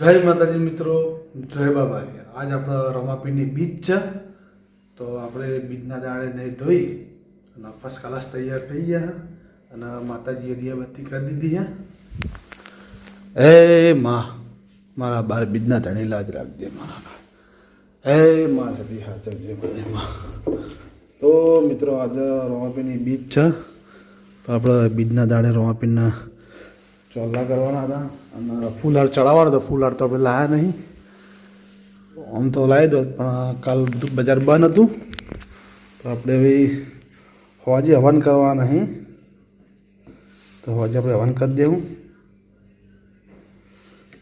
જય માતાજી મિત્રો, જય બાબાજી. આજ આપણે રમાપીની બીચ છે. તો આપણે બીજના દાડે નહીં ધોઈ અને ફર્સ્ટ ક્લાસ તૈયાર થઈ ગયા અને માતાજીએ દિયાબત્તી કરી દીધી છે. એ માં, મારા બાર બીજના ધણી લાજ રાખજે મારા હે માં સદી હાચવજે મને, માં. તો મિત્રો, આજે રમાપીની બીચ છે. તો આપણે બીજના દાડે રોમાપીના ચોલા કરવાના હતા અને ફૂલહાર ચડાવવાનો હતો ફૂલહાર તો આપણે લાયા નહીં. આમ તો લાવી દો, પણ કાલ બજાર બંધ હતું. તો આપણે હવે હોજે હવન કરવા નહીં તો હોજે આપણે હવન કરી દેવું.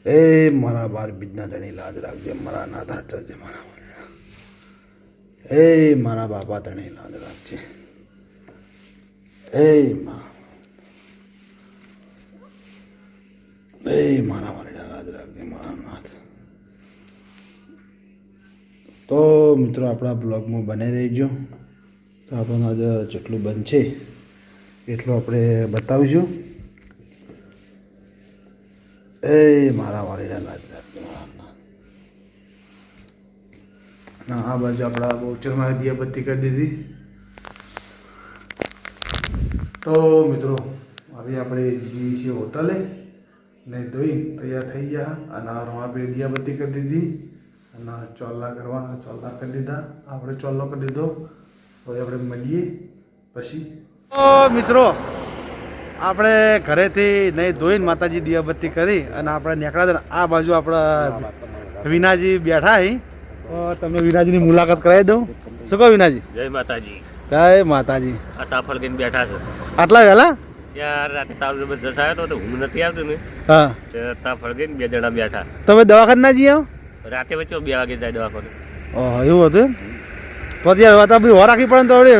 એ મારા બાર બીજના ધણી લાજ રાખજે, મારા ના હાચવજે મારા એ મારા બાપા ધણી લાજ રાખજે. એ મા એ મારા વાલીડા રાજ રાખજે મારા તો મિત્રો આપણા બ્લોગમાં બને રહીજો તો આપણને આજે જેટલું બનશે એટલું આપણે બતાવીશું એ મારા વાલીડા રાજ રાખજે મારા આ બાજુ આપણા બહુચરમાં દિયાબત્તી કરી દીધી તો મિત્રો હવે આપણે જઈએ છીએ હોટલે ને ધોઈ તૈયાર થઈ ગયા અને આપણે દિયાબત્તી કરી દીધી અને ચોલ્લા કરવાના ચોલ્લા કરી દીધા આપણે ચોલ્લો કરી દીધો હવે આપણે મળીએ પછી મિત્રો આપણે ઘરેથી નહીં ધોઈને માતાજી દિયાબત્તી કરી અને આપણે નીકળ્યા હતા આ બાજુ આપણા વિનાજી બેઠા તમને વિનાજીની મુલાકાત કરાવી દઉં શું કહો વિનાજી જય માતાજી જય માતાજી આ ગઈને બેઠા છે આટલા વહેલા યાર રાતે તાવ જબરદસ્ત આવ્યો તો હું નથી આવતું ને હા. તે ગઈને બે જણા બેઠા. તમે દવાખાને ના જઈ આવો? રાતે વચ્ચે બે વાગે જાય દવાખાને. ઓહ એવું હતું? તો અત્યારે વાત બધી હો પડે ને તો વળી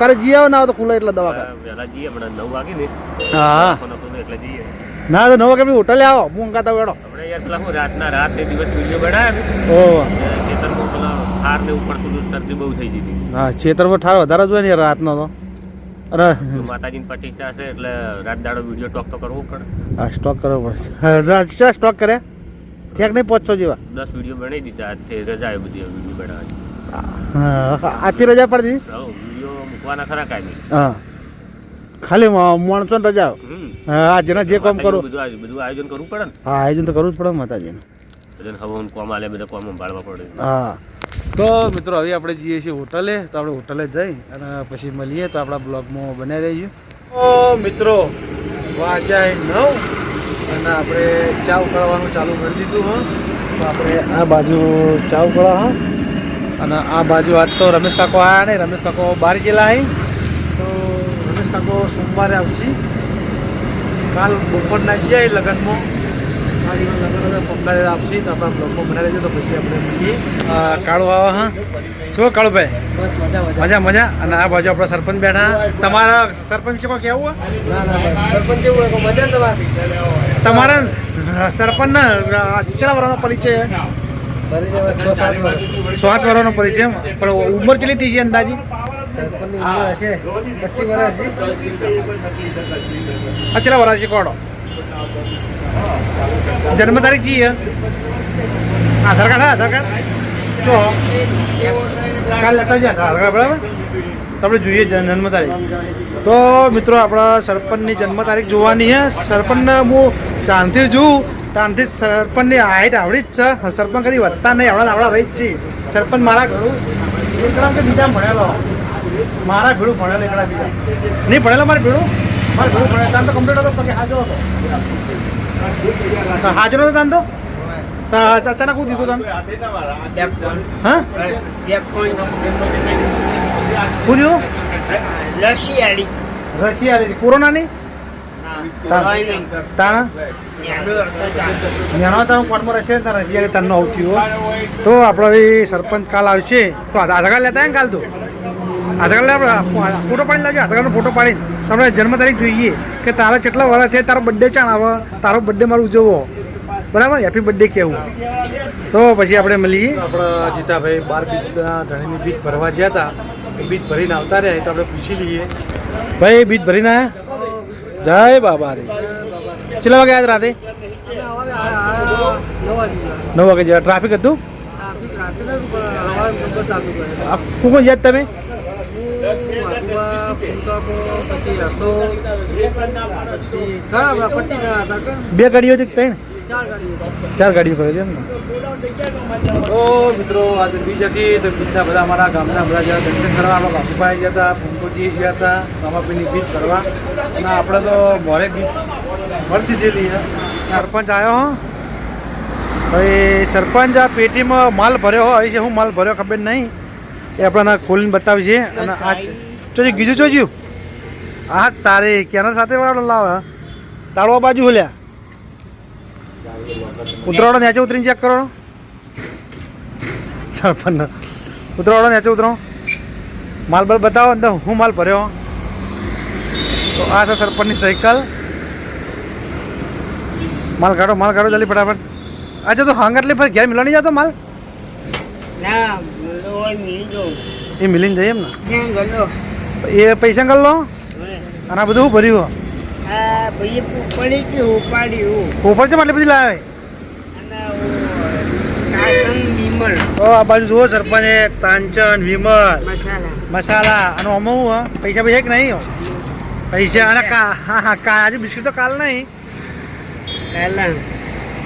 તારે જી આવો ના તો ખુલ્લા એટલે દવાખાને. વહેલા જઈએ નવ વાગે ને. હા એટલે જઈએ. ના તો નવ વાગે હોટલે આવો હું વેડો આપણે યાર પેલા હું રાતના રાત ને દિવસ વીડિયો ને ઓહ. ત્યારે ખેતરમાં પેલા હાર ને ઉપર થોડું શરદી બહુ થઈ ગઈ હા છેતરમાં ઠાર વધારે જોઈએ ને રાતનો તો. માતાજીની પ્રતિષ્ઠા છે એટલે રાત દાડો વીડિયો ટોક તો કરવો પડે. સ્ટોક કરવો પડશે. સ્ટોક કર્યા ક્યાંક નહીં પહોંચો જેવા. દસ વીડિયો બનાવી દીધા આજથી રજા આવી બધી વીડિયો બનાવવાની. હા આથી રજા પડી વીડિયો મૂકવાના ખરા કાંઈ હા. ખાલી માણસો રજા. હમ. હા જેના જે કામ કરો. બધું બધું આયોજન કરવું પડે ને? હા આયોજન તો કરવું જ પડે માતાજીનું. બધાને કોમ આલે, બધા કોમ સંભાળવા પડે. હા. તો મિત્રો, હવે આપણે જઈએ છીએ હોટલે, તો આપણે હોટલે જઈ અને પછી મળીએ તો આપણા બ્લોગમાં બનાવી રહીએ તો મિત્રો વાંચાય નવ અને આપણે ચા ઉકળવાનું ચાલુ કરી દીધું, હા. તો આપણે આ બાજુ ચા ઉકળા હા. અને આ બાજુ આજ તો રમેશ કાકો આવ્યા ને રમેશ કાકો બહાર ગયેલા આવી તો રમેશ કાકો સોમવારે આવશે. કાલ બપોરના ગયા લગ્નમાં. પંદર આપશે તો આપણા બ્લોગમાં બનાવી દેજો તો પછી આપણે કાળુ આવા હા? શું કાળુભાઈ? મજા મજા. અને આ બાજુ આપણા સરપંચ બેઠા તમારા સરપંચ છે બસ. સરપંચ જેવું મજા ને તમારી તમારા સરપંચ ના કેટલા વર્ષનો પરિચય છ? સાત વર્ષ. સાત વર્ષનો પરિચય પણ ઉંમર કેટલી થઈ છે અંદાજી? વર્ષ છે કોડો? જન્મ તારીખ જી આધાર કાર્ડ, હા, આધાર કાર્ડ. જો, કાલ લેતા છે આધાર કાર્ડ, બરાબર? આપણે જોઈએ જન્મ તારીખ. તો મિત્રો, આપણા સરપંચની જન્મ તારીખ જોવાની છે સરપંચને હું શાંતિથી જોઉં. ત્યાંથી સરપંચની હાઈટ આવડી જ છે. સરપંચ કદી વધતા નહીં. આવડા આવડા રહી જ છે. સરપંચ મારા ઘરું બીજા ભણેલો? મારા ભીડું ભણેલો એકડા બીજા નહીં ભણેલો મારે ભેડું મારે ભેડું ભણેલો. તો કમ્પ્લીટ હતો પછી હાજર હતો. હાજર હતો તો અચાનક હું દીધું તાન હા શું દીધું લસિયાળી રસી આવી હતી કોરોનાની તાણ નેનો તારું કોર્ટમાં રહેશે રસી આવી તારનો આવું તો આપણે સરપંચ કાલ આવશે તો આધાર કાર્ડ લેતા ને કાલ તો આધાર કાર્ડ આપણે ફોટો પાડી લાવજો આધાર કાર્ડનો ફોટો પાડીને. તમને જન્મ તારીખ જોઈએ કે તારા કેટલા વર્ષ થયા તારો બર્થડે ચાણ આવે તારો બર્થડે મારો ઉજવવો બરાબર? હેપી બર્થડે કહેવું. તો પછી આપણે મળીએ. આપણા જીતાભાઈ બાર બીજના ધણીની બીજ ભરવા ગયા હતા. બીજ ભરીને આવતા રહ્યા તો આપણે પૂછી લઈએ. ભાઈ બીજ ભરીને આવ્યા જય બાબા રે. કેટલા વાગે આજ રાતે? નવ વાગે જેવા ટ્રાફિક હતું? કોણ જ્યાં તમે? હું વાઘુબા પછી હતો પછી ઘણા બધા પચીસ જણા હતા કે? બે ગાડીઓ હતી ત્રણ? ચાર ગાડીઓ ચાર ગાડીઓ કરે છે એમ ને? તો મિત્રો આજે બીજ હતી તો બીજા બધા અમારા ગામના બધા જ્યાં દર્શન કરવા આપણા બાપુભાઈ ગયા હતા ફૂંકોજી ગયા હતા મામાપીની બીજ કરવા અને આપણે તો મોરે બીજ ભરતી દીધેલી સરપંચ આવ્યો હો. ભાઈ સરપંચ આ પેટીમાં માલ ભર્યો હોય છે હું માલ ભર્યો ખબર નહીં. એ આપણને ખોલીને બતાવી છે અને આ ચોજી ગીજું ચોજ્યું આ તારે કેના સાથે વાળો લાવે તાળવા બાજુ હોલ્યા. ઉતરાવડો નેચે ઉતરીને ચેક કરો સરપંચ ઉતરાવડો નેચે ઉતરો. માલ બાલ બતાવો અંદર હું માલ ભર્યો. તો આ છે સરપંચની સાયકલ. માલ કાઢો માલ કાઢો જલ્દી ફટાફટ. આજે તો હાંગ એટલે ફરી ઘેર મિલવા નહીં જતો માલ? ના એ મિલીને જઈએ એમ ને? એ પૈસા કર લો. અને આ બધું શું ભર્યું ઉપર છે આટલી બધી લાવે. આ બાજુ જુઓ સરપંચ તાંચન વિમલ મસાલા. અને આમાં પૈસા પૈસા કે નહીં પૈસા અને હા હા આજે બિસ્કિટ તો કાલ નહીં.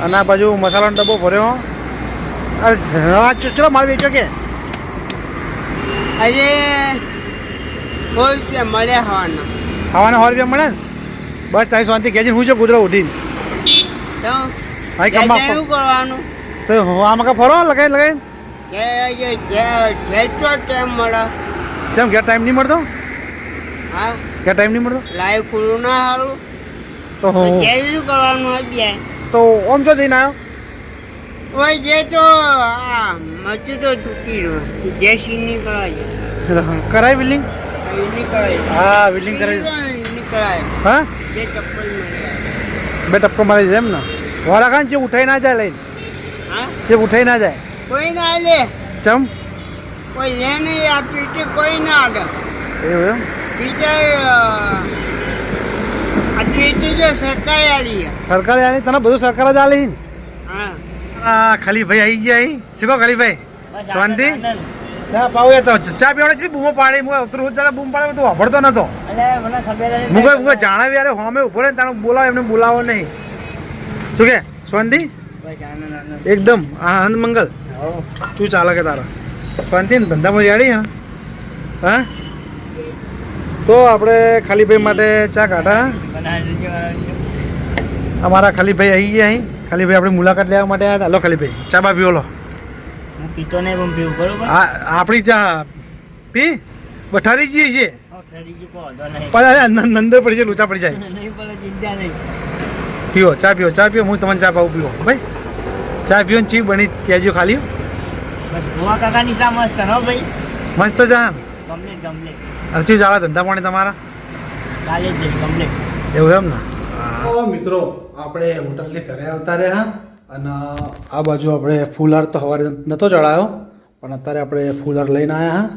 અને આ બાજુ મસાલાનો ડબ્બો ભર્યો અરે ચલો માલ વેચો કે. આજે કોઈ રૂપિયા મળ્યા હવાના. હવાના સો રૂપિયા મળે ને? બસ તારી શાંતિ. કહેજે હું છે કૂતરો ઉઠીને? તો કમા શું કરવાનું? તો આમાં કા ફરો લગાઈ લગાઈ? કે જેટલો ટાઈમ મળે. જેમ ઘેર ટાઈમ નહીં મળતો? હા. ઘેર ટાઈમ નહીં મળતો? લાઈવ ખુલ્લું ના હારું તો હું શું કરવાનું હોય તો ઓમ છો જઈને આવ્યો ઓય જે તો આ મચું તો તૂટી રહ્યું જે સીન નીકળાય કરાય. બિલ્ડિંગ હા વિલિંગ કરાવી. હા? બે ટપકો મારી દે એમ ને? વાળા ખાન જે ઉઠાઈ ના જાય લઈને? હા? જે ઉઠાઈ ના જાય? કોઈ ના લે. ચમ? કોઈ લે નહીં આ પીટી કોઈ ના આગળ એવું એમ? પીટી આ પીઠે જે સરકારી આલી તને બધું સરકાર જ આલી ને? હા. ખાલી ભાઈ આવી ગયા અહીં. શીખો ખાલી ભાઈ શાંતિ? ચા પાવ તો ચા પીવાડે છે બૂમો પાડી હું ઉતરું ચાલે બૂમ પાડે તો વાપરતો નતો. હું કોઈ હું જાણાવી યાર હોમે ઊભો રહે તાણે બોલાવો એમને બોલાવો નહીં. શું કે શાંતિ એકદમ આનંદ મંગલ. શું ચાલે કે તારા? શાંતિ ને ધંધામાં જાડી હા? હા? તો આપણે ખાલીભાઈ માટે ચા કાઢા અમારા ખાલીભાઈ આવી ગયા અહીં. ખાલીભાઈ આપણે મુલાકાત લેવા માટે આવ્યા હતા. લો ખાલીભાઈ ચા બાપી પીવો લો. હું પીતો નહીં પણ પીવું બરોબર? આ આપણી ચા પી? બઠારી જઈએ છીએ. પણ નંદર પડી જાય લોચા પડી જાય. પીવો ચા પીવો ચા પીવો હું તમને ચા પાઉં પીવો. ભાઈ ચા પીવો ને ચી બની કહેજો ખાલી બસ ગોવા કાકાની શા મસ્ત હો ભાઈ. મસ્ત ચા કમ્પ્લીટ કમ્પ્લીટ અરચી ધંધા પાણી તમારા? કાલે જ કમ્પ્લીટ એવું એમ ને? મિત્રો આપણે હોટલથી ઘરે આવતા રહ્યા. અને આ બાજુ આપણે ફૂલહાર તો સવારે નહોતો ચડાયો, પણ અત્યારે આપણે ફૂલર લઈને આવ્યા હા.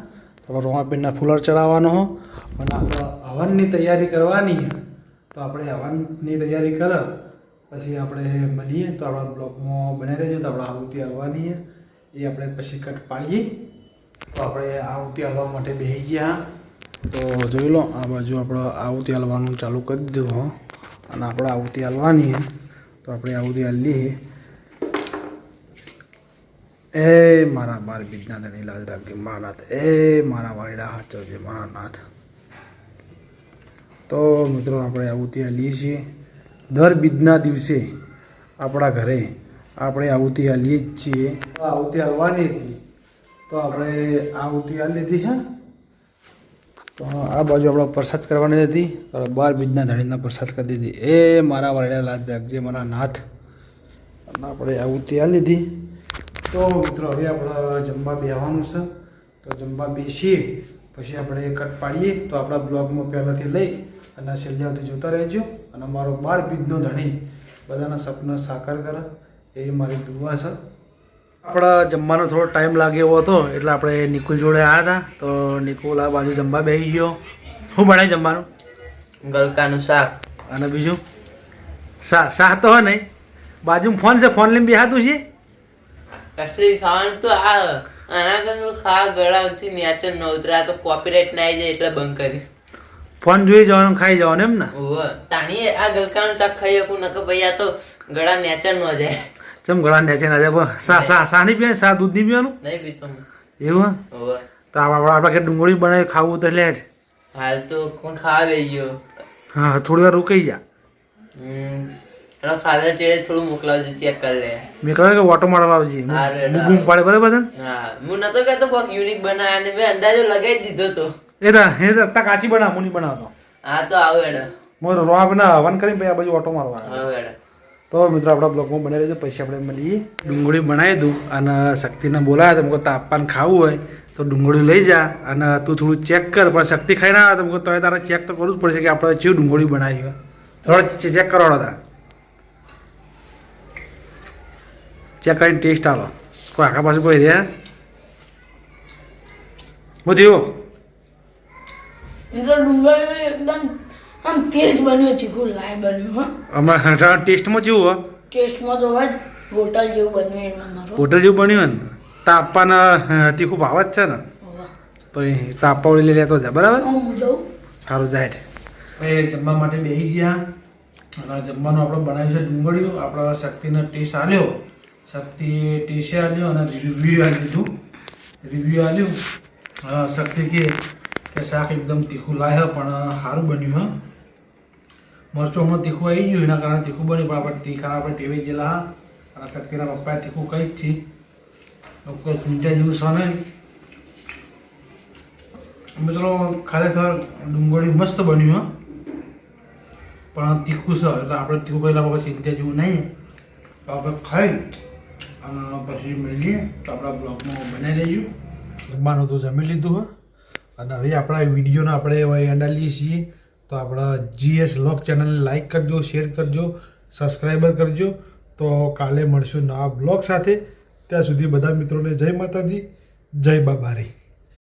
તો રોમાપીનના ફૂલહાર ચડાવવાનો હો. અને આપણે હવનની તૈયારી કરવાની તો આપણે હવનની તૈયારી કર, પછી આપણે મળીએ. તો આપણા બ્લોગમાં બને રહેજો, તો આપણે આહુતિ છે એ આપણે પછી કટ પાડીએ. તો આપણે આહુતિ હલવા માટે બેસી ગયા તો જોઈ લો, આ બાજુ આપણે આહુતિ હલવાનું ચાલુ કરી દીધું હો. અને આપણે આહુતિ હલવાની તો આપણે આહુતિ હલીએ એ મારા બાર બીજના ધણી લાજ રાખજે માનાથ એ મારા વાયડા હાચવજે મારા નાથ તો મિત્રો, આપણે આહુતિ હલીએ છીએ. દર બીજના દિવસે આપણા ઘરે આપણે આહુતિ હાલીએ જ છીએ. આહુતિ હાલવાની હતી. તો આપણે આહુતિ હાલી લીધી, હા? તો આ બાજુ આપણે પ્રસાદ કરવાની હતી. બાર બીજના ધણીના પ્રસાદ કરી દીધી. એ મારા વાળા લાજ રાખજે મારા નાથ અને આપણે આહુતિ હાલી લીધી. તો મિત્રો હવે આપણે જમવા બેસવાનું છે. તો જમવા બેસીએ પછી આપણે કટ પાડીએ. તો આપણા બ્લોગમાં પહેલાંથી લઈ અને છેલ્લે સુધી જોતા રહેજો. અને મારો બાર બીજનો ધણી. બધાના સપના સાકાર કરે. એ મારી દુવા છે. આપણા જમવાનો થોડો ટાઈમ લાગ્યો એવો હતો એટલે આપણે નિકુલ જોડે આવ્યા હતા. તો નિકુલ આ બાજુ જમવા બેસી ગયો. શું ભણે જમવાનું? ગલકાનું શાક. અને બીજું? શાહ શાહ તો હોય નહીં. બાજુમાં ફોન છે ફોન લઈને બેહાતું છે? અસલી ખાવાનું તો આ આના કરતું ખા ગળાથી નેચર ન ઉતરા. તો કોપીરાઇટ ના આવી જાય એટલે બંધ કરી. ફોન જોઈ જવાનું ખાઈ જવાનું એમ ને? ઓવે તાણી આ ગલકાનું શાક ખાઈ શકું નકર ભાઈ આ તો ગળા નેચર ન જાય. ચમ ગળા નેચર ના જાય? સા સા સા નહીં. પીવાનું? સા દૂધ નહીં પીવાનું? નહીં પીતો એવું? તો આપણે આપણે કે ડુંગળી બનાવી ખાવું તો લેટ હાલ તો કોણ ખાવા ગયો. હા થોડી વાર રોકાઈ જા. હમ. એનો ફાધર ચેડે થોડું મોકલાવજો ચેક કરી લે. મેં કહ્યું કે ઓટો મારવા આવજે? બૂમ પાડે બરાબર છે ને? હા હું નતો કહેતો કોક યુનિક બનાવ્યા ને મેં અંદાજો લગાવી દીધો તો. એ તો એ તો અત્યારે કાચી બનાવ મુની બનાવતો. હા તો આવો એડો મોર રોબ ના હવન કરીને પછી આ બાજુ ઓટો મારવા આવો. એડો તો મિત્રો આપણા બ્લોગમાં બનાવી રહેજો પછી આપણે મળીએ ડુંગળી બનાવી દઉં. અને શક્તિને બોલાવે તમને તાપમાન ખાવું હોય તો ડુંગળી લઈ જા. અને તું થોડું ચેક કર પણ શક્તિ ખાઈ ના આવે તો તો તારે ચેક તો કરવું જ પડશે કે આપણે જેવું ડુંગળી બનાવી હોય. થોડો ચેક કરવાડો તાર ચેક કરીને ટેસ્ટ આલો. કોઈ આખા પાસે કોઈ રહ્યા હું. મિત્રો ડુંગળી એકદમ આમ તેજ બન્યો ચીકુ લાય બન્યું હા. અમારા ટેસ્ટમાં કેવું હોય ટેસ્ટમાં તો હોય હોટલ જેવું બન્યું એટલે હોટલ જેવું બન્યું ને? તાપવાના તીખું ભાવ જ છે ને. તો એ તાપાવડી લઈ લેતો જા બરાબર? હું જઉં. સારું જાય એ જમવા માટે બેસી ગયા. અને જમવાનું આપણે બનાવ્યું છે ડુંગળીઓ આપણે શક્તિને ટેસ્ટ આલ્યો. શક્તિ ટેસ્ટે આલ્યો અને રિવ્યુ આલી દીધું રિવ્યુ આલ્યું. હા, શક્તિ કે કે શાક એકદમ તીખું લાવ્યો પણ સારું બન્યું હા. મરચોમાં તીખું આવી ગયું એના કારણે તીખું બન્યું પણ આપણે તીખા આપણે ટેવી ગયેલા હા. અને શક્તિના પપ્પાએ તીખું કંઈ જ છે. કોઈ ખૂંચા જેવું છે નહીં મિત્રો ખરેખર ડુંગળી મસ્ત બન્યું હા. પણ તીખું છે એટલે આપણે તીખું પહેલાં પછી ચિંતા જેવું નહીં. આપણે ખાઈ અને પછી મળીએ તો આપણા બ્લોગમાં બનાવી દઈશું જમવાનું તો જમી લીધું હં. અને હવે આપણા વિડીયોને આપણે હવે એંડાલીએ છીએ. તો આપણા જીએસ લોક ચેનલને લાઈક કરજો શેર કરજો સબસ્ક્રાઈબર કરજો. તો કાલે મળશું નવા બ્લોગ સાથે. ત્યાં સુધી બધા મિત્રોને જય માતાજી, જય બાબારી.